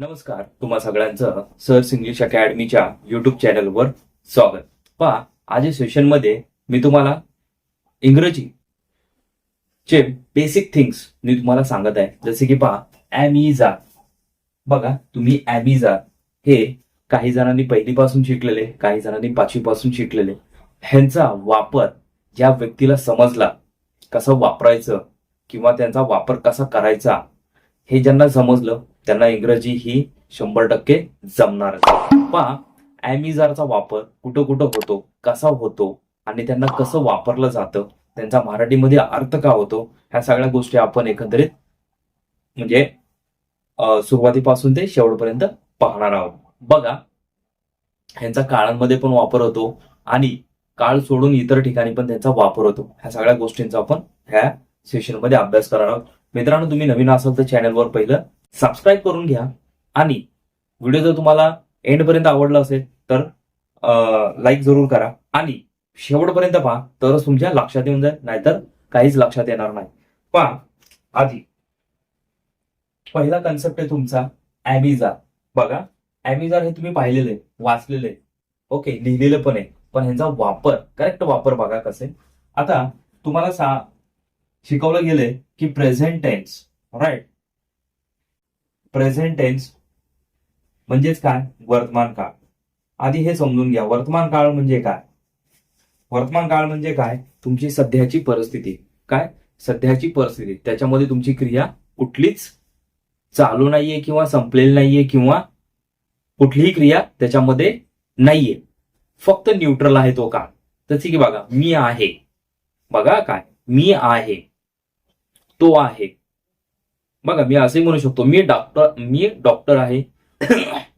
नमस्कार तुम्हा सगळ्यांचं सर्स इंग्लिश अकॅडमीच्या युट्यूब चॅनलवर स्वागत. पहा आज सेशनमध्ये मी तुम्हाला इंग्रजी चे बेसिक थिंग्स मी तुम्हाला सांगत आहे. जसे की पहा ॲमिझा बघा तुम्ही ॲमिझा हे काही जणांनी पहिलीपासून शिकलेले काही जणांनी पाचवीपासून शिकलेले. ह्यांचा वापर ज्या व्यक्तीला समजला कसं वापरायचं किंवा त्यांचा वापर कसा करायचा हे ज्यांना समजलं त्यांना इंग्रजी ही शंभर टक्के जमणार. पहा ॲमिझारचा वापर कुठं कुठं होतो कसा होतो आणि त्यांना कसं वापरलं जातं त्यांचा मराठीमध्ये अर्थ का होतो ह्या सगळ्या गोष्टी आपण एकंदरीत म्हणजे सुरुवातीपासून ते शेवटपर्यंत पाहणार आहोत. बघा ह्यांचा काळांमध्ये पण वापर होतो आणि काळ सोडून इतर ठिकाणी पण त्यांचा वापर होतो. ह्या सगळ्या गोष्टींचा आपण ह्या सेशनमध्ये अभ्यास करणार आहोत. मित्रांनो तुम्ही नवीन असाल तर चॅनलवर पहिलं सबस्क्राईब करून घ्या. आणि व्हिडिओ जर तुम्हाला एंड पर्यंत आवडला असेल तर लाईक जरूर करा. आणि शेवटपर्यंत पहा तरच तुमच्या लक्षात येऊन जाईल नाहीतर काहीच लक्षात येणार नाही. पहा आधी. पहिला कन्सेप्ट आहे तुमचा ॲमिझा बघा ॲमिझार हे तुम्ही पाहिलेले वाचलेले ओके लिहिलेलं पण आहे. पण ह्यांचा वापर करेक्ट वापर बघा कसे. आता तुम्हाला सा शिकवलं गेलंय की present tense right present tense म्हणजेच काय? वर्तमान काळ. आधी हे समजून घ्या. वर्तमान काळ म्हणजे काय? वर्तमान काळ म्हणजे काय? तुमची सध्याची परिस्थिती. काय? सध्याची परिस्थिती. त्याच्यामध्ये तुमची क्रिया कुठलीच चालू नाहीये किंवा संपलेली नाहीये किंवा कुठलीही क्रिया त्याच्यामध्ये नाहीये. फक्त न्यूट्रल आहे तो काळ. तशी की बघा. मी आहे. बघा काय? मी आहे. तो आहे. बघा मी असे म्हणू शकतो मी डॉक्टर मी डॉक्टर आहे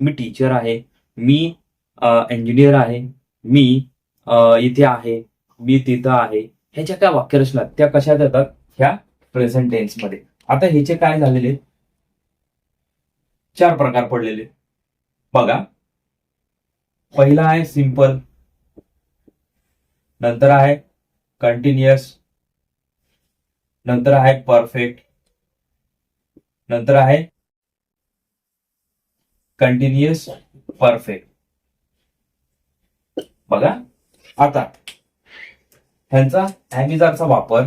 मी टीचर आहे मी इंजिनियर आहे मी इथे आहे मी तिथं आहे. ह्याच्या काय वाक्यरचना त्या कशा देतात? ह्या प्रेझेंट टेन्समध्ये आता ह्याचे काय झालेले चार प्रकार पडलेले बघा. पहिला आहे सिंपल नंतर आहे कंटिन्युअस नंतर आहे परफेक्ट नंतर आहे कंटिन्युअस परफेक्ट बघा. आता ह्यांचा हॅमिजारचा वापर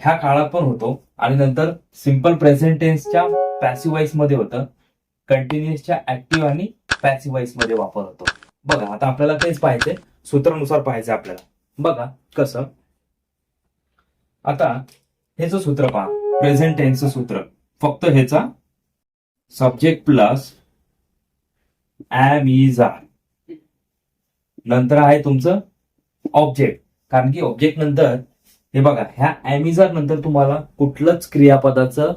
ह्या काळात पण होतो आणि नंतर सिंपल प्रेझेंटेन्सच्या पॅसिवाईसमध्ये होतं. कंटिन्युअसच्या ऍक्टिव्ह आणि पॅसिवाईसमध्ये वापर होतो. बघा आता आपल्याला तेच पाहिजे सूत्रानुसार पाहिजे आपल्याला. बघा कसं. आता हे जो सूत्र पहा. प्रेझेंट टेन्सचं सूत्र. फक्त ह्याचा subject plus am is are नंतर आहे तुमचं ऑब्जेक्ट कारण की ऑब्जेक्ट नंतर हे बघा ह्या ॲमिझार नंतर तुम्हाला कुठलंच क्रियापदाचं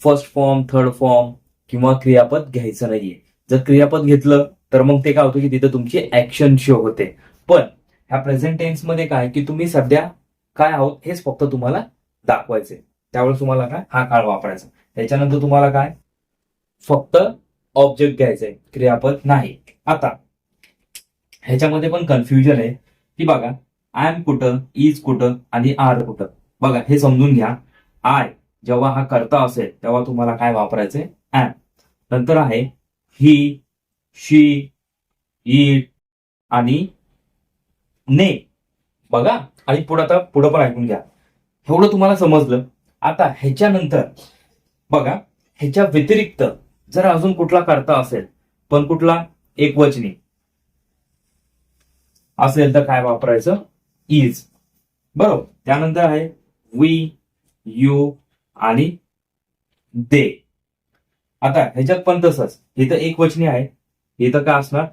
फर्स्ट फॉर्म थर्ड फॉर्म किंवा क्रियापद घ्यायचं नाहीये. जर क्रियापद घेतलं तर मग ते काय होतं की तिथं तुमची ऍक्शन शो होते. पण ह्या प्रेझेंट टेन्समध्ये काय की तुम्ही सध्या काय आहोत हेच फक्त तुम्हाला दाखवायचे. त्यावेळेस तुम्हाला काय? हा काळ वापरायचा. त्याच्यानंतर तुम्हाला काय? फक्त ऑब्जेक्ट घ्यायचंय क्रियापद नाही. आता ह्याच्यामध्ये पण कन्फ्युजन आहे. की बघा आय एम कुठं इज कुठं आणि आर कुठं. बघा हे समजून घ्या. आय जेव्हा हा करता असेल तेव्हा तुम्हाला काय वापरायचंय ऍम नंतर आहे ही शी इट आणि ने. बघा आणि पुढं आता पुढं पण ऐकून घ्या. एवढं तुम्हाला समजलं? आता ह्याच्यानंतर बघा ह्याच्या व्यतिरिक्त जर अजून कुठला करता असेल पण कुठला? एक वचनी असेल तर काय वापरायचं? इज बरोबर? त्यानंतर आहे वी यू आणि दे आता ह्याच्यात पण तसंच. इथं एक वचनी आहे. इथं का असणार?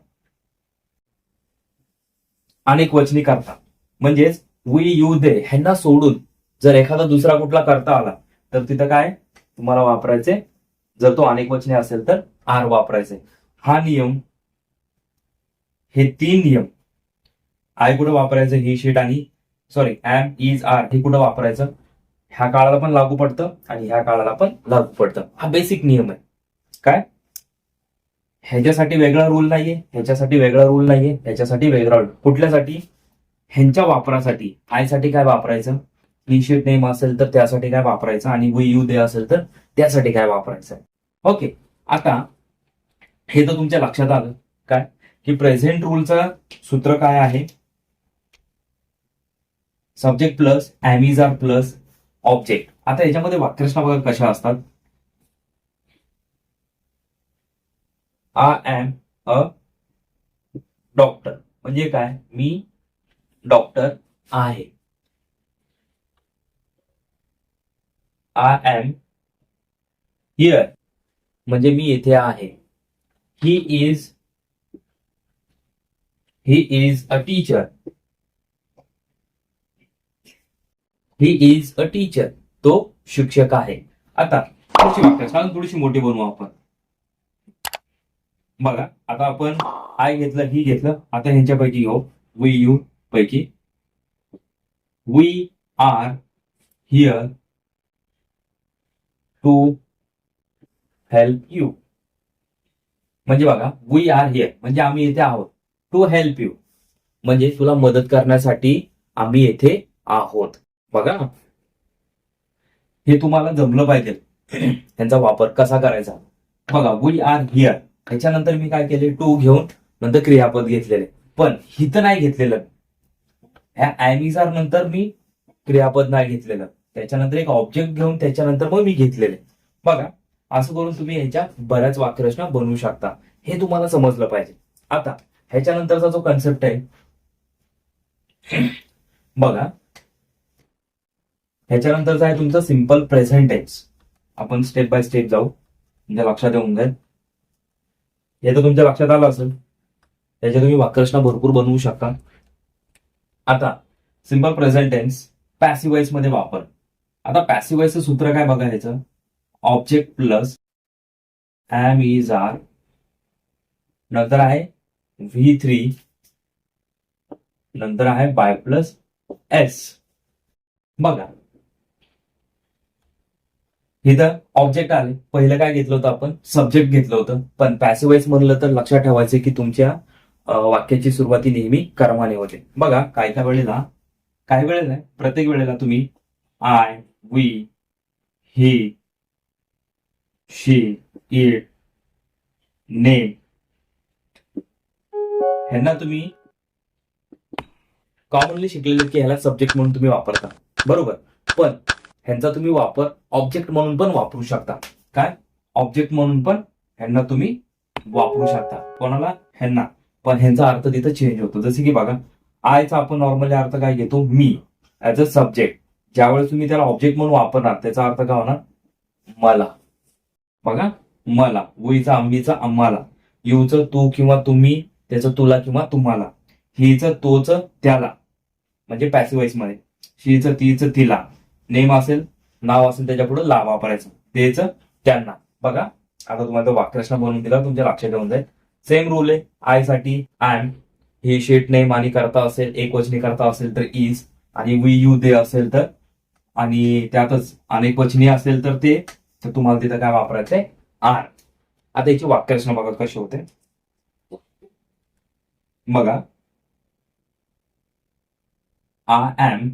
अनेक वचनी करता म्हणजेच वी यू दे ह्यांना सोडून जर एखादा दुसरा कुठला करता आला तर तिथं काय? तुम्हाला वापरायचे. जर तो अनेक वचने असेल तर आर वापरायचे. हा नियम हे तीन नियम. आय कुठं वापरायचं? ही शीट आणि सॉरी एम इज आर हे कुठं वापरायचं? ह्या काळाला पण लागू पडतं आणि ह्या काळाला पण लागू पडतं. हा बेसिक नियम आहे. काय? ह्याच्यासाठी वेगळा रूल नाहीये ह्याच्यासाठी वेगळा रूल नाहीये ह्याच्यासाठी वेगळा रूल कुठल्यासाठी? ह्यांच्या वापरासाठी. आयसाठी काय वापरायचं? शीट नेम असेल तर त्यासाठी काय वापरायचं आणि वी यू दे असेल तर त्यासाठी काय वापरायचं ओके आता हे तर तुमच्या लक्षात आलं. काय? की प्रेझेंट रूलचं सूत्र काय आहे? Subject plus am is are plus object आता याच्यामध्ये वाक्यरचना बघा कशा असतात? आय एम अ डॉक्टर म्हणजे काय? मी डॉक्टर आहे. आय एम हिअर म्हणजे मी इथे आहे. He is he is a teacher he is a teacher तो शिक्षक आहे. आता पुढची वाक्य. थोडीशी मोठी बनवू आपण. बघा आता आपण आय घेतलं ही घेतलं. आता ह्यांच्यापैकी घेऊ. वी यू पैकी. We are here to help you म्हणजे बघा वी आर हिअर म्हणजे आम्ही येथे आहोत. टू हेल्प यू म्हणजे तुला मदत करण्यासाठी आम्ही येथे आहोत. बघा. हे तुम्हाला जमलं पाहिजे. त्यांचा वापर कसा करायचा? बघा वी आर हिअर त्याच्यानंतर मी काय केले? टू घेऊन नंतर क्रियापद घेतलेले. पण हित नाही घेतलेलं. ह्या ॲनिजार नंतर मी क्रियापद नाही घेतलेलं. त्याच्यानंतर एक ऑब्जेक्ट घेऊन त्याच्यानंतर मग मी घेतलेले बघा असं करून तुम्ही ह्याच्या बऱ्याच वाक्यरचना बनवू शकता. हे तुम्हाला समजलं पाहिजे. आता ह्याच्यानंतरचा जो कन्सेप्ट आहे बघा. ह्याच्यानंतरचा आहे तुमचा सिंपल प्रेझेंट टेन्स आपण स्टेप बाय स्टेप जाऊ. तुमच्या लक्षात येऊन जाईल. हे तर तुमच्या लक्षात आलं असेल. त्याच्या तुम्ही वाक्यरचना भरपूर बनवू शकता. आता सिंपल प्रेझेंट टेन्स पॅसिवाईजमध्ये वापर. आता पॅसिवायचं सूत्र काय बघा object plus am is are नंतर आहे व्ही थ्री नंतर आहे बाय प्लस एस बघा. इथं ऑब्जेक्ट आले. पहिलं काय घेतलं होतं आपण? सब्जेक्ट घेतलं होतं. पण पॅसिवाईज म्हणलं तर लक्षात ठेवायचं की तुमच्या वाक्याची सुरुवाती नेहमी कर्माने होते. बघा काय काय वेळेला काही वेळेला प्रत्येक वेळेला तुम्ही I we he, she it, name. ह्यांना तुम्ही कॉमनली शिकलेले की ह्याला सब्जेक्ट म्हणून तुम्ही वापरता. बरोबर? पण ह्यांचा तुम्ही वापर ऑब्जेक्ट म्हणून पण वापरू शकता. काय? ऑब्जेक्ट म्हणून पण ह्यांना तुम्ही वापरू शकता. कोणाला? ह्यांना. पण ह्यांचा अर्थ तिथं चेंज होतो. जसे की बघा आयचा आपण नॉर्मली अर्थ काय घेतो? मी. ऍज अ सब्जेक्ट ज्यावेळेस तुम्ही त्याला ऑब्जेक्ट म्हणून वापरणार त्याचा अर्थ काय होणार? मला. बघा मला. वईचा आंबीचा आम्हाला. युचं तू किंवा तुम्ही त्याचं तुला किंवा तुम्हाला. हिचं तोच त्याला. म्हणजे पॅसिवाईसमध्ये शीचं तीचं तिला. नेम असेल नाव असेल त्याच्या पुढे ला वापरायचं. तेच त्यांना. बघा आता तुम्हाला तो वाक्यरचना बनवून दिला तुमच्या लक्षात ठेवून जाईल. सेम रूल आहे आयसाठी एम ही शेट नेम आणि करता असेल एक वचनी करता असेल तर इज आणि वी यू दे असेल तर आणि त्यातच अनेक वचनी असेल तर ते तर तुम्हाला तिथं काय वापरायचं आहे आर. आता याची वाक्यरचना बघा कशी होते. बघा. आय एम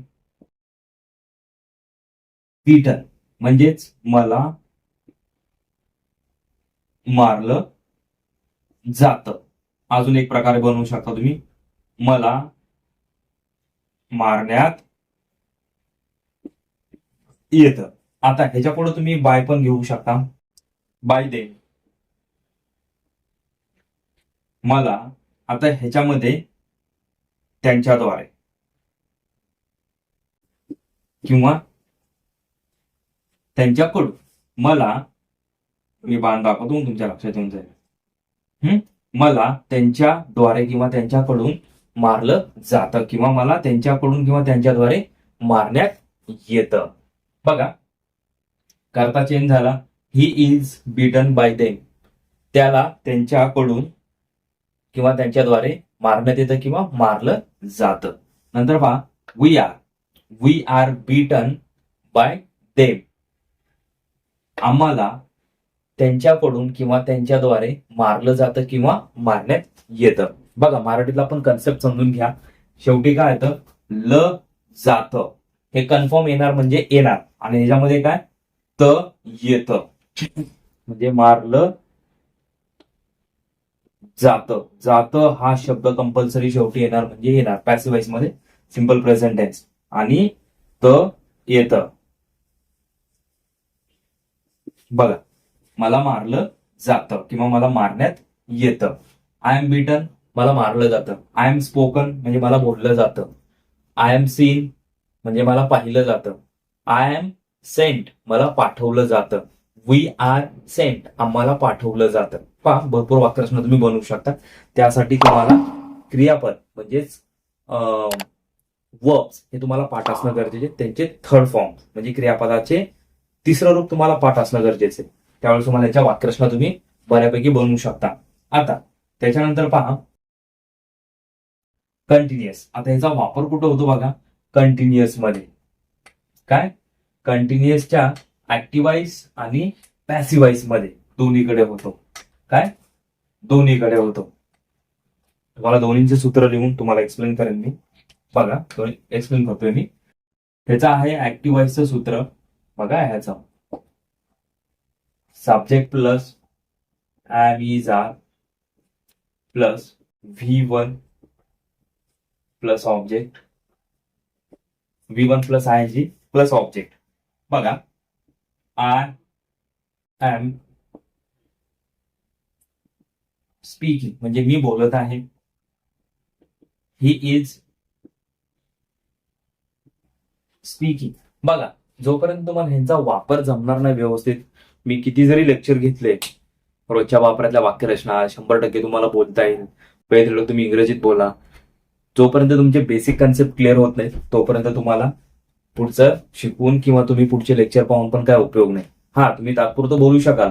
पीटर म्हणजेच मला मारलं जात. अजून एक प्रकारे बनवू शकता तुम्ही. मला मारण्यात येत. आता ह्याच्या पुढे तुम्ही बाय पण घेऊ शकता. बाय दे. मला आता ह्याच्यामध्ये त्यांच्याद्वारे किंवा त्यांच्याकडून मला मी बाण दाखवतो तुमच्या लक्षात येऊन जाईल. हम्म? मला त्यांच्याद्वारे किंवा त्यांच्याकडून मारलं जातं किंवा मला त्यांच्याकडून किंवा त्यांच्याद्वारे मारण्यात येतं. बघा. करता चेंज झाला. He is beaten by them त्याला त्यांच्याकडून किंवा त्यांच्याद्वारे मारण्यात येतं किंवा मारलं जातं. नंतर पहा. We are we are beaten by them आम्हाला त्यांच्याकडून किंवा त्यांच्याद्वारे मारलं जातं किंवा मारण्यात येतं. बघा मराठीतला पण कन्सेप्ट समजून घ्या. शेवटी काय येतं? ल जातं. हे कन्फर्म येणार म्हणजे येणार. आणि ह्याच्यामध्ये काय? त येत. म्हणजे मारलं जातं. जातं हा शब्द कंपल्सरी शेवटी येणार म्हणजे येणार. पॅसिवाईजमध्ये. सिंपल प्रेझेंट टेन्स आणि त येतं. बघा. मला मारलं जातं किंवा मला मारण्यात येतं. आय एम बिटन मला मारलं जातं. आय एम स्पोकन म्हणजे मला बोललं जातं. आय एम सीन म्हणजे मला पाहिलं जातं. आय एम सेंट मला पाठवलं जातं. वी आर सेंट आम्हाला पाठवलं जातं. पहा भरपूर वाक्यरचना तुम्ही बनवू शकता त्यासाठी तुम्हाला क्रियापद म्हणजेच वर्ब्स हे तुम्हाला पाठ असणं गरजेचे. त्यांचे थर्ड फॉर्म म्हणजे क्रियापदाचे तिसरं रूप तुम्हाला पाठ असणं गरजेचे. आहे. त्यावेळेस तुम्हाला याच्या वाक्यरचना तुम्ही बऱ्यापैकी बनवू शकता. आता त्याच्यानंतर पहा. कंटिन्युअस आता याचा वापर कुठं होतो बघा? कंटिन्युअसमध्ये. काय? कंटिन्युअसच्या ऍक्टिवाइज आणि पॅसिवाइजमध्ये दोन्हीकडे होतो. काय? दोन्हीकडे होतो. तुम्हाला दोन्हीचे सूत्र लिहून तुम्हाला एक्सप्लेन करेन मी. बघा एक्सप्लेन करतोय मी. ह्याचं आहे ऍक्टिवाइजचं सूत्र. बघा ह्याचं. Subject plus am is are plus V one plus object V one plus I G plus object बघा आय एम स्पीकिंग म्हणजे मी बोलत आहे. ही इज स्पीकिंग बघा जोपर्यंत तुम्हाला ह्यांचा वापर जमणार नाही व्यवस्थित मी किती जरी लेक्चर घेतले रोजच्या वापरातल्या वाक्यरचना शंभर टक्के तुम्हाला बोलता येईल. पहिले तुम्ही इंग्रजीत बोला. जोपर्यंत तुमचे बेसिक कन्सेप्ट क्लिअर होत नाही तोपर्यंत तुम्हाला पुढचं शिकवून किंवा तुम्ही पुढचे लेक्चर पाहून पण काय उपयोग नाही. हा तुम्ही तात्पुरतं बोलू शकाल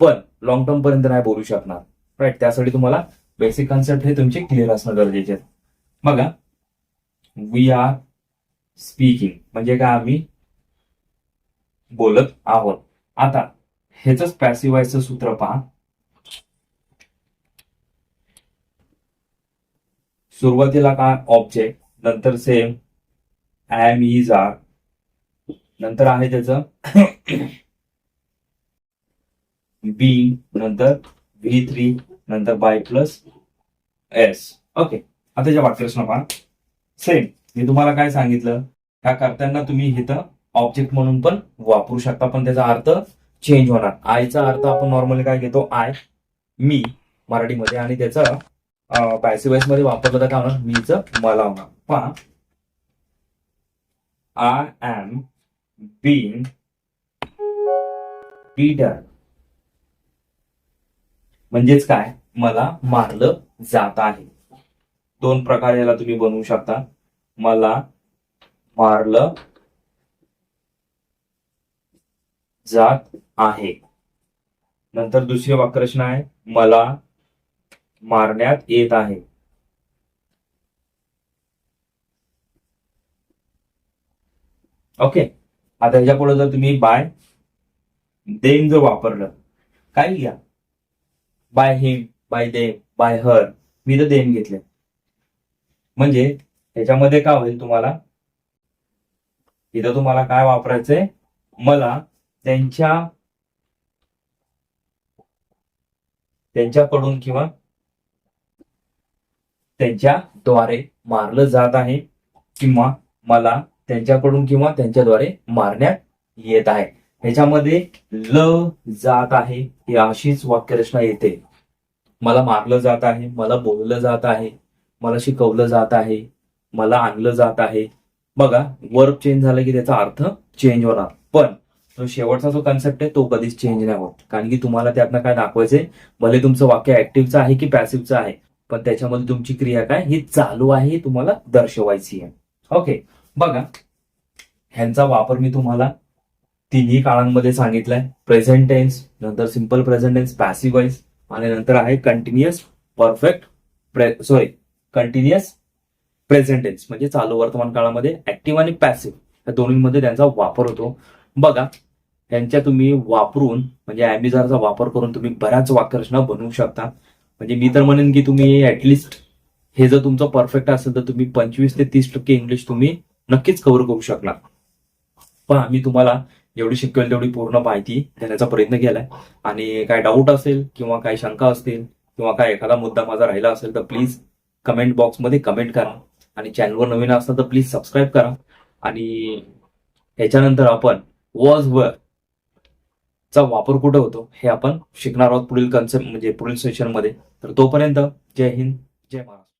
पण लॉंग टर्म पर्यंत नाही बोलू शकणार. राईट त्यासाठी तुम्हाला बेसिक कन्सेप्ट हे तुमचे क्लिअर असणं गरजेचे आहे. बघा वी आर स्पीकिंग म्हणजे काय आम्ही बोलत आहोत. आता ह्याच पॅसिवायचं सूत्र पहा. सुरुवातीला काय ऑब्जेक्ट नंतर सेम एम इज आर नंतर आहे त्याचं बी नंतर व्ही थ्री नंतर बाय प्लस एस ओके आता त्याच्या वाक्यरचना पहा. सेम मी तुम्हाला काय सांगितलं? ह्या करताना तुम्ही इथं ऑब्जेक्ट म्हणून पण वापरू शकता पण त्याचा अर्थ चेंज होणार. आयचा अर्थ आपण नॉर्मली काय घेतो? आय मी मराठीमध्ये. आणि त्याचा पॅसिवाईसमध्ये वापरलं तर काय होणार मीच मला होणार पहा. आय एम बीन बीटर म्हणजेच काय? मला मारलं जात आहे. दोन प्रकारे याला तुम्ही बनवू शकता. मला मारलं जात आहे. नंतर दुसरी वाक्यरचना आहे. मला मारण्यात येत आहे. ओके आता ह्याच्या पुढे जर तुम्ही बाय देम जर वापरलं काय घ्या. By him by them by her मी तर देम घेतले. म्हणजे त्याच्यामध्ये काय होईल तुम्हाला? इथं तुम्हाला काय वापरायचंय? मला त्यांच्या त्यांच्याकडून किंवा त्यांच्याद्वारे मारलं जात आहे किंवा मला त्यांच्याकडून किंवा त्यांच्याद्वारे मारण्यात येत आहे. ह्याच्यामध्ये ल जात आहे ही अशीच वाक्यरचना येते. मला मारलं जात आहे मला बोललं जात आहे मला शिकवलं जात आहे मला आणलं जात आहे. बघा वर्ब चेंज झालं की त्याचा अर्थ चेंज होणार. पण जो शेवटचा जो कन्सेप्ट आहे तो कधीच चेंज नाही होत. कारण की तुम्हाला त्यातनं काय दाखवायचंय? भले तुमचं वाक्य ऍक्टिव्हचं आहे की पॅसिव्हचं आहे. पण त्याच्यामध्ये तुमची क्रिया काय? ही चालू आहे ही तुम्हाला दर्शवायची आहे. ओके बघा. ह्यांचा वापर मी तुम्हाला तिन्ही काळांमध्ये सांगितलाय. प्रेझेंट टेन्स नंतर सिंपल प्रेझेंट टेन्स पॅसिवाइज आणि नंतर आहे continuous perfect sorry continuous present tense म्हणजे चालू वर्तमान काळामध्ये ऍक्टिव्ह आणि पॅसिव्ह या दोन्हीमध्ये त्यांचा वापर होतो. बघा. यांच्या तुम्ही वापरून म्हणजे अॅमिझारचा वापर करून तुम्ही बऱ्याच वाक्यरचना बनवू शकता. म्हणजे मी तर म्हणेन की तुम्ही ऍटलिस्ट हे जर तुमचं परफेक्ट असेल तर तुम्ही पंचवीस ते तीस टक्के इंग्लिश तुम्ही नक्कीच कव्हर करू शकणार. पण आम्ही तुम्हाला जेवढी शिकवेल तेवढी पूर्ण माहिती देण्याचा प्रयत्न केलाय. आणि काय डाऊट असेल किंवा काही शंका असतील किंवा काय एखादा मुद्दा माझा राहिला असेल तर प्लीज कमेंट बॉक्समध्ये कमेंट करा. आणि चॅनलवर नवीन असता तर प्लीज सबस्क्राईब करा. आणि ह्याच्यानंतर आपण वॉज वर चा वापर कुठे होतो हे आपण शिकणार आहोत पुढील कन्सेप्ट म्हणजे पुढील सेशनमध्ये तर तोपर्यंत जय हिंद जय महाराष्ट्र.